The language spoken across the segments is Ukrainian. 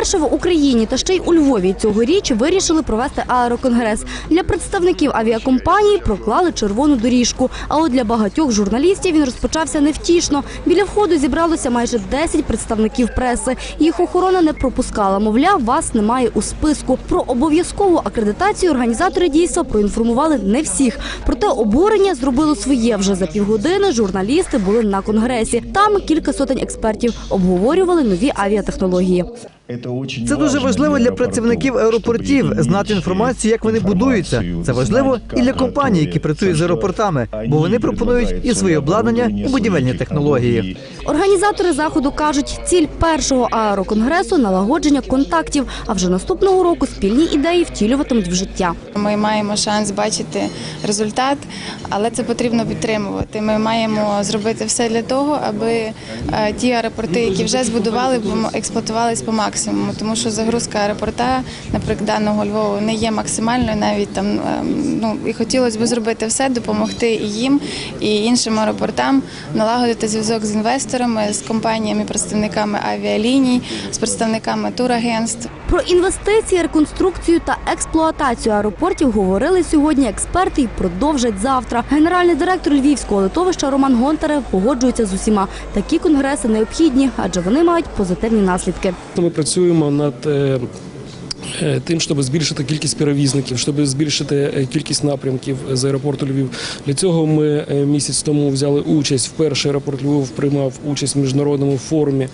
Вперше в Україні та ще й у Львові цьогоріч вирішили провести аероконгрес. Для представників авіакомпаній проклали червону доріжку. А от для багатьох журналістів він розпочався невтішно. Біля входу зібралося майже 10 представників преси. Їх охорона не пропускала. Мовляв, вас немає у списку. Про обов'язкову акредитацію організатори дійства проінформували не всіх. Проте обурення зробило своє вже за півгодини. Журналісти були на конгресі. Там кілька сотень експертів обговорювали нові авіатехнології. Це дуже важливо для працівників аеропортів знати інформацію, як вони будуються. Це важливо і для компаній, які працюють з аеропортами, бо вони пропонують і своє обладнання, і будівельні технології. Організатори заходу кажуть, ціль першого аероконгресу налагодження контактів. А вже наступного року спільні ідеї втілюватимуть в життя. Ми маємо шанс бачити результат, але це потрібно підтримувати. Ми маємо зробити все для того, аби е, ті аеропорти, які вже збудували, бу- експлуатувались по максимуму, тому що загрузка аеропорта, наприклад, даного Львову, не є максимальною. Навіть там ем, ну і хотілося б зробити все, допомогти і їм, і іншим аеропортам налагодити зв'язок з інвесторами, з компаніями, представниками авіаліній, з представниками турагентств. Про інвестиції, реконструкцію та експлуатацію аеропортів говорили сьогодні експерти і продовжать завтра. Генеральний директор львівського литовища Роман Гонтарев погоджується з усіма. Такі конгреси необхідні, адже вони мають позитивні наслідки. Ми працюємо над е, е, тим, щоб збільшити кількість перевізників, щоб збільшити е, кількість напрямків з аеропорту Львів. Для цього ми е, місяць тому взяли участь. Вперше аеропорт Львів приймав участь в міжнародному форумі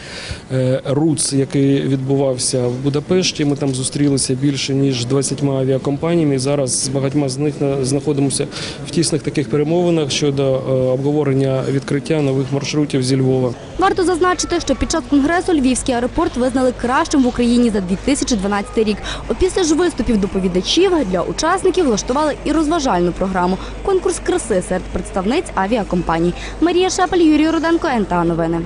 е, РУЦ, який відбувався в Будапешті. Ми там зустрілися більше ніж 20 авіакомпаніями. Зараз з багатьма з них знаходимося в тісних таких перемовинах щодо е, обговорення відкриття нових маршрутів зі Львова. Варто зазначити, що під час конгресу львівський аеропорт визнали кращим в Україні за 2012 рік. Опісля ж виступів доповідачів для учасників влаштували і розважальну програму конкурс краси серед представниць авіакомпаній. Марія Шепель, Юрій Руденко, НТА Новини.